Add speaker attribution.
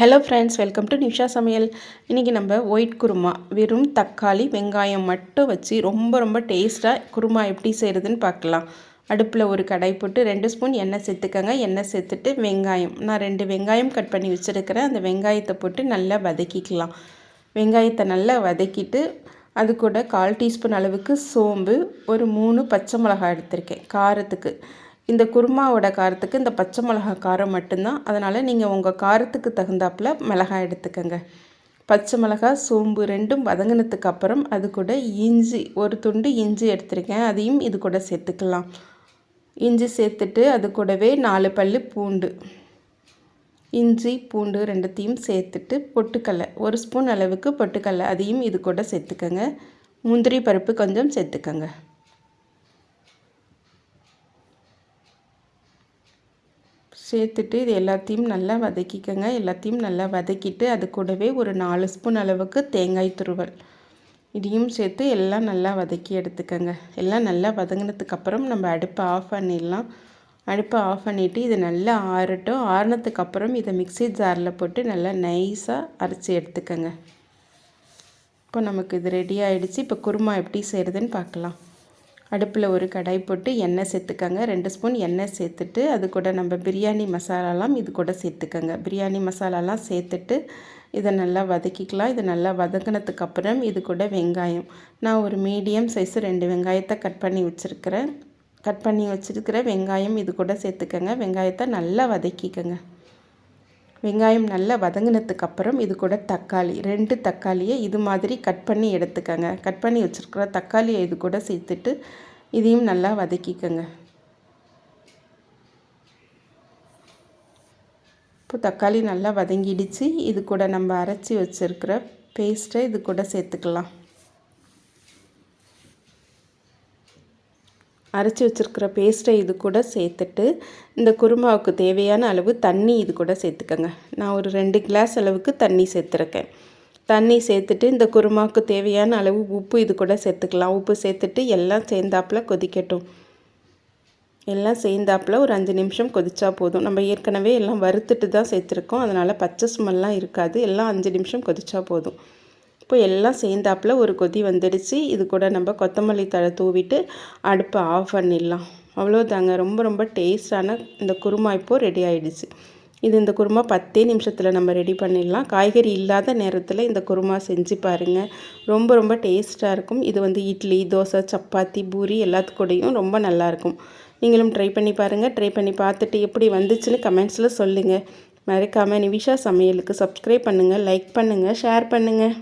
Speaker 1: Hello friends welcome to Nisha சமையல் இன்றைக்கி நம்ம ஒயிட் குருமா வெறும் தக்காளி வெங்காயம் மட்டும் வச்சு ரொம்ப ரொம்ப டேஸ்ட்டாக குருமா எப்படி செய்கிறதுன்னு பார்க்கலாம். அடுப்பில் ஒரு கடை போட்டு ரெண்டு ஸ்பூன் எண்ணெய் சேர்த்துக்கோங்க. எண்ணெய் சேர்த்துட்டு வெங்காயம். நான் ரெண்டு வெங்காயம் கட் பண்ணி வச்சுருக்கிறேன். அந்த வெங்காயத்தை போட்டு நல்லா வதக்கிக்கலாம். வெங்காயத்தை நல்லா வதக்கிட்டு அது கூட கால் டீஸ்பூன் அளவுக்கு சோம்பு ஒரு மூணு பச்சை மிளகாய் எடுத்திருக்கேன். காரத்துக்கு. இந்த குருமாவோட காரத்துக்கு இந்த பச்சை மிளகா காரம் மட்டும்தான். அதனால் நீங்கள் உங்கள் காரத்துக்கு தகுந்தாப்பில் மிளகாய் எடுத்துக்கோங்க. பச்சை மிளகாய் சோம்பு ரெண்டும் வதங்கினதுக்கு அப்புறம் அது கூட இஞ்சி ஒரு துண்டு இஞ்சி எடுத்துருக்கேன். அதையும் இது கூட சேர்த்துக்கலாம். இஞ்சி சேர்த்துட்டு அது கூடவே நாலு பல் பூண்டு. இஞ்சி பூண்டு ரெண்டுத்தையும் சேர்த்துட்டு பொட்டுக்கடலை ஒரு ஸ்பூன் அளவுக்கு பொட்டுக்கடலை அதையும் இது கூட சேர்த்துக்கோங்க. முந்திரி பருப்பு கொஞ்சம் சேர்த்துக்கோங்க. சேர்த்துட்டு இது எல்லாத்தையும் நல்லா வதக்கிக்கோங்க. எல்லாத்தையும் நல்லா வதக்கிட்டு அது கூடவே ஒரு நாலு ஸ்பூன் அளவுக்கு தேங்காய் துருவல். இதையும் சேர்த்து எல்லாம் நல்லா வதக்கி எடுத்துக்கோங்க. எல்லாம் நல்லா வதங்கினதுக்கப்புறம் நம்ம அடுப்பை ஆஃப் பண்ணிடலாம். அடுப்பை ஆஃப் பண்ணிவிட்டு இது நல்லா ஆறட்டும். ஆறினதுக்கப்புறம் இதை மிக்சி ஜாரில் போட்டு நல்லா நைஸாக அரைச்சி எடுத்துக்கோங்க. இப்போ நமக்கு இது ரெடி ஆகிடுச்சு இப்போ குருமா எப்படி செய்கிறதுன்னு பார்க்கலாம். அடுப்பில் ஒரு கடாய் போட்டு எண்ணெய் சேர்த்துக்கங்க. ரெண்டு ஸ்பூன் எண்ணெய் சேர்த்துட்டு அது கூட நம்ம பிரியாணி மசாலாலாம் இது கூட சேர்த்துக்கங்க. பிரியாணி மசாலாலாம் சேர்த்துட்டு இதை நல்லா வதக்கிக்கலாம். இதை நல்லா வதக்கினதுக்கு அப்புறம் இது கூட வெங்காயம். நான் ஒரு மீடியம் சைஸு ரெண்டு வெங்காயத்தை கட் பண்ணி வச்சுருக்கிறேன். கட் பண்ணி வச்சுருக்கிற வெங்காயம் இது கூட சேர்த்துக்கங்க. வெங்காயத்தை நல்லா வதக்கிக்கங்க. வெங்காயம் நல்லா வதங்கினதுக்கு அப்புறம் இது கூட தக்காளி ரெண்டு தக்காளியை இது மாதிரி கட் பண்ணி எடுத்துக்கோங்க. கட் பண்ணி வச்சுருக்கிற தக்காளியை இது கூட சேர்த்துட்டு இதையும் நல்லா வதக்கிக்கோங்க. இப்போ தக்காளி நல்லா வதங்கிடுச்சு. இது கூட நம்ம அரைச்சி வச்சுருக்கிற பேஸ்ட்டை இது கூட சேர்த்துக்கலாம். அரைச்சி வச்சுருக்கிற பேஸ்ட்டை இது கூட சேர்த்துட்டு இந்த குருமாவுக்கு தேவையான அளவு தண்ணி இது கூட சேர்த்துக்கோங்க. நான் ஒரு ரெண்டு கிளாஸ் அளவுக்கு தண்ணி சேர்த்துருக்கேன். தண்ணி சேர்த்துட்டு இந்த குருமாவுக்கு தேவையான அளவு உப்பு இது கூட சேர்த்துக்கலாம். உப்பு சேர்த்துட்டு எல்லாம் சேர்ந்தாப்பில் கொதிக்கட்டும். எல்லாம் சேர்ந்தாப்பில் ஒரு அஞ்சு நிமிஷம் கொதிச்சா போதும். நம்ம ஏற்கனவே எல்லாம் வறுத்துட்டு தான் சேர்த்துருக்கோம். அதனால் பச்சை ஸ்மெல்லாம் இருக்காது. எல்லாம் அஞ்சு நிமிஷம் கொதிச்சா போதும். இப்போ எல்லாம் சேர்ந்தாப்பில் ஒரு கொதி வந்துடுச்சு. இது கூட நம்ம கொத்தமல்லி தழை தூவிட்டு அடுப்பை ஆஃப் பண்ணிடலாம். அவ்வளோதாங்க ரொம்ப ரொம்ப டேஸ்டான இந்த குருமா இப்போது ரெடி ஆகிடுச்சு இது இந்த குருமா பத்தே நிமிஷத்தில் நம்ம ரெடி பண்ணிடலாம். காய்கறி இல்லாத நேரத்தில் இந்த குருமா செஞ்சு பாருங்கள் ரொம்ப ரொம்ப டேஸ்ட்டாக இருக்கும். இது வந்து இட்லி தோசை சப்பாத்தி பூரி எல்லாத்துக்கூடையும் ரொம்ப நல்லாயிருக்கும் நீங்களும் ட்ரை பண்ணி பாருங்கள் ட்ரை பண்ணி பார்த்துட்டு எப்படி வந்துச்சுன்னு கமெண்ட்ஸில் சொல்லுங்கள் மறக்காமல் நிவிஷா சமையலுக்கு சப்ஸ்கிரைப் பண்ணுங்கள் லைக் பண்ணுங்கள் ஷேர் பண்ணுங்கள்